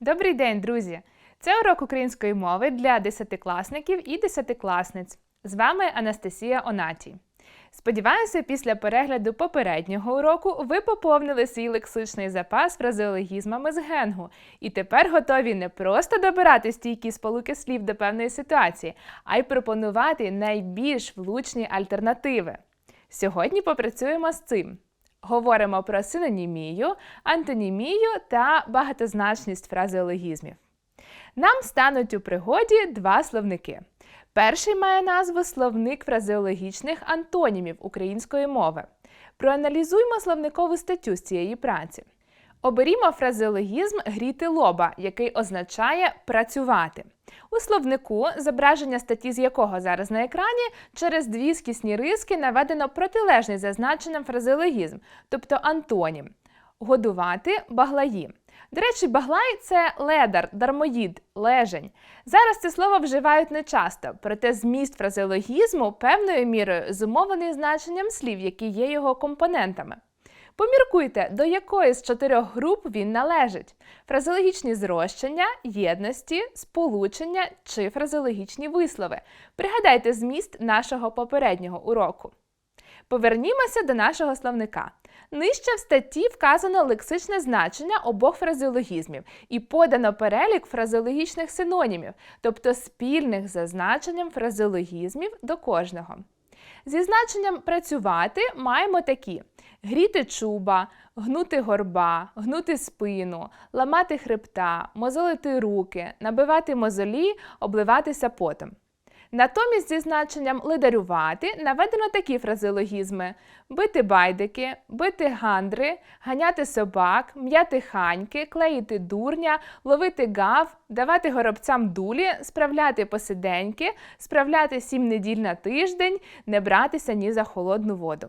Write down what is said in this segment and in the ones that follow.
Добрий день, друзі! Це урок української мови для десятикласників і десятикласниць. З вами Анастасія Онатій. Сподіваюся, після перегляду попереднього уроку ви поповнили свій лексичний запас фразеологізмами з генгу і тепер готові не просто добирати стійкі сполуки слів до певної ситуації, а й пропонувати найбільш влучні альтернативи. Сьогодні попрацюємо з цим. Говоримо про синонімію, антонімію та багатозначність фразеологізмів. Нам стануть у пригоді два словники. Перший має назву Словник фразеологічних антонімів української мови. Проаналізуймо словникову статтю з цієї праці. Оберімо фразеологізм гріти лоба, який означає працювати. У словнику, зображення статті з якого зараз на екрані, через дві скісні риски наведено протилежний за значенням фразеологізм, тобто антонім. Годувати баглаї. До речі, баглай це ледар, дармоїд, лежень. Зараз це слово вживають нечасто, проте зміст фразеологізму певною мірою зумовлений значенням слів, які є його компонентами. Поміркуйте, до якої з чотирьох груп він належить: фразеологічні зрощення, єдності, сполучення чи фразеологічні вислови. Пригадайте зміст нашого попереднього уроку. Повернімося до нашого словника. Нижче в статті вказано лексичне значення обох фразеологізмів і подано перелік фразеологічних синонімів, тобто спільних за значенням фразеологізмів до кожного. Зі значенням працювати маємо такі: гріти чуба, гнути горба, гнути спину, ламати хребта, мозолити руки, набивати мозолі, обливатися потом. Натомість зі значенням лидарювати наведено такі фразеологізми: бити байдики, бити гандри, ганяти собак, м'яти ханьки, клеїти дурня, ловити гав, давати горобцям дулі, справляти посиденьки, справляти сім неділь на тиждень, не братися ні за холодну воду.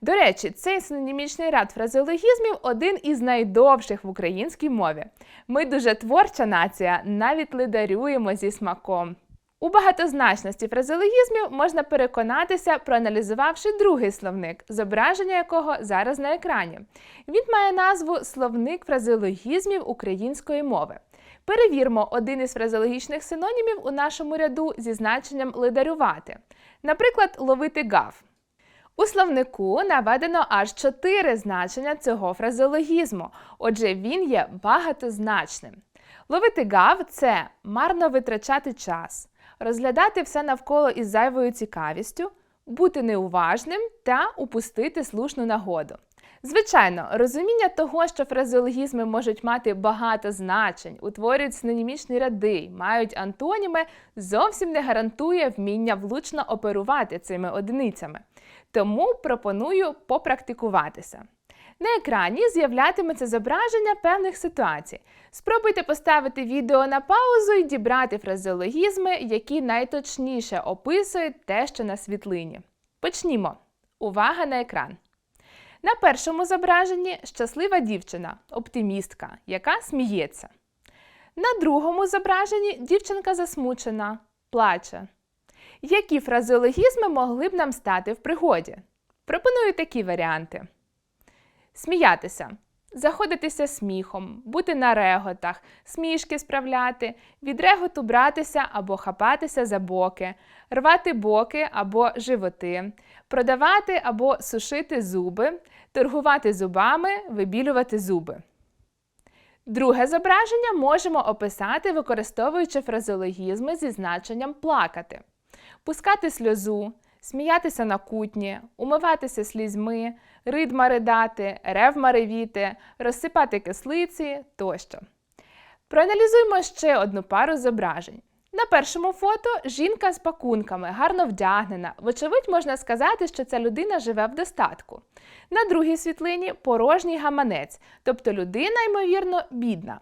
До речі, цей синонімічний ряд фразеологізмів один із найдовших в українській мові. Ми дуже творча нація, навіть лидарюємо зі смаком. У багатозначності фразеологізмів можна переконатися, проаналізувавши другий словник, зображення якого зараз на екрані. Він має назву Словник фразеологізмів української мови. Перевірмо один із фразеологічних синонімів у нашому ряду зі значенням лидарювати. Наприклад, ловити гав. У словнику наведено аж чотири значення цього фразеологізму, отже, він є багатозначним. Ловити гав це марно витрачати час розглядати все навколо із зайвою цікавістю, бути неуважним та упустити слушну нагоду. Звичайно, розуміння того, що фразеологізми можуть мати багато значень, утворюють синонімічні ряди, мають антоніми, зовсім не гарантує вміння влучно оперувати цими одиницями. Тому пропоную попрактикуватися. На екрані з'являтиметься зображення певних ситуацій. Спробуйте поставити відео на паузу і дібрати фразеологізми, які найточніше описують те, що на світлині. Почнімо. Увага на екран. На першому зображенні щаслива дівчина, оптимістка, яка сміється. На другому зображенні дівчинка засмучена, плаче. Які фразеологізми могли б нам стати в пригоді? Пропоную такі варіанти сміятися, заходитися сміхом, бути на реготах, смішки справляти, від реготу братися або хапатися за боки, рвати боки або животи, продавати або сушити зуби, торгувати зубами, вибілювати зуби. Друге зображення можемо описати, використовуючи фразеологізми зі значенням плакати, пускати сльозу, сміятися на кутні, умиватися слізьми, ридма ридати, ревма ревіти, розсипати кислиці тощо. Проаналізуємо ще одну пару зображень. На першому фото жінка з пакунками, гарно вдягнена. Вочевидь, можна сказати, що ця людина живе в достатку. На другій світлині порожній гаманець, тобто людина, ймовірно, бідна.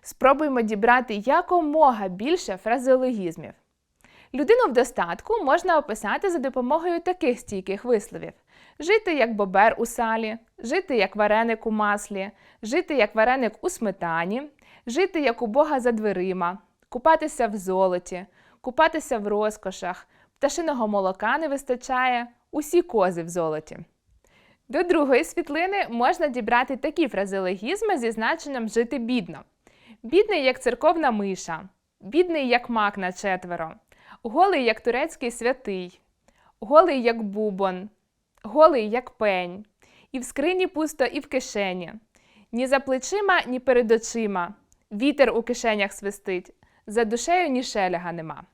Спробуємо дібрати якомога більше фразеологізмів. Людину в достатку можна описати за допомогою таких стійких висловів: жити як бобер у салі, жити як вареник у маслі, жити як вареник у сметані, жити як у Бога за дверима, купатися в золоті, купатися в розкошах, пташиного молока не вистачає, усі кози в золоті. До другої світлини можна дібрати такі фразеологізми зі значенням жити бідно. бідний, як церковна миша, бідний, як мак на четверо, голий, як турецький святий, голий, як бубон, голий, як пень, і в скрині пусто, і в кишені. Ні за плечима, ні перед очима. Вітер у кишенях свистить, за душею ні шеляга нема.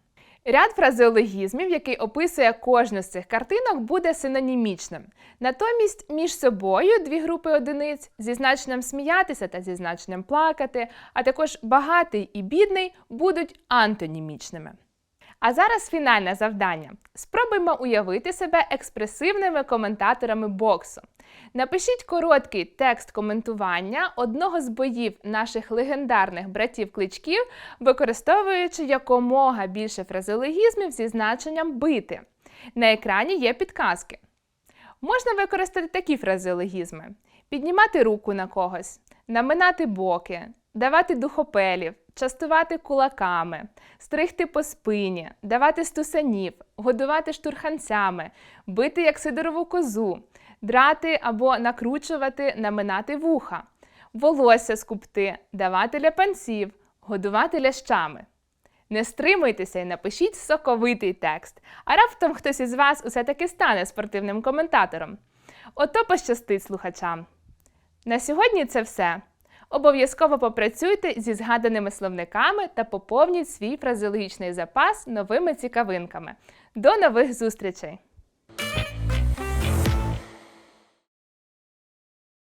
Ряд фразеологізмів, який описує кожну з цих картинок, буде синонімічним. Натомість між собою дві групи одиниць зі значенням сміятися та зі значенням плакати, а також багатий і бідний будуть антонімічними. А зараз фінальне завдання. Спробуймо уявити себе експресивними коментаторами боксу. Напишіть короткий текст коментування одного з боїв наших легендарних братів-кличків, використовуючи якомога більше фразеологізмів зі значенням бити. На екрані є підказки. Можна використати такі фразеологізми: піднімати руку на когось, наминати боки, давати духопелів, частувати кулаками, стригти по спині, давати стусанів, годувати штурханцями, бити як сидорову козу, драти або накручувати, наминати вуха, волосся скупти, давати ляпанців, годувати лящами. Не стримуйтеся і напишіть соковитий текст, а раптом хтось із вас усе таки стане спортивним коментатором. Ото пощастить слухачам. На сьогодні це все. Обов'язково попрацюйте зі згаданими словниками та поповніть свій фразеологічний запас новими цікавинками. До нових зустрічей!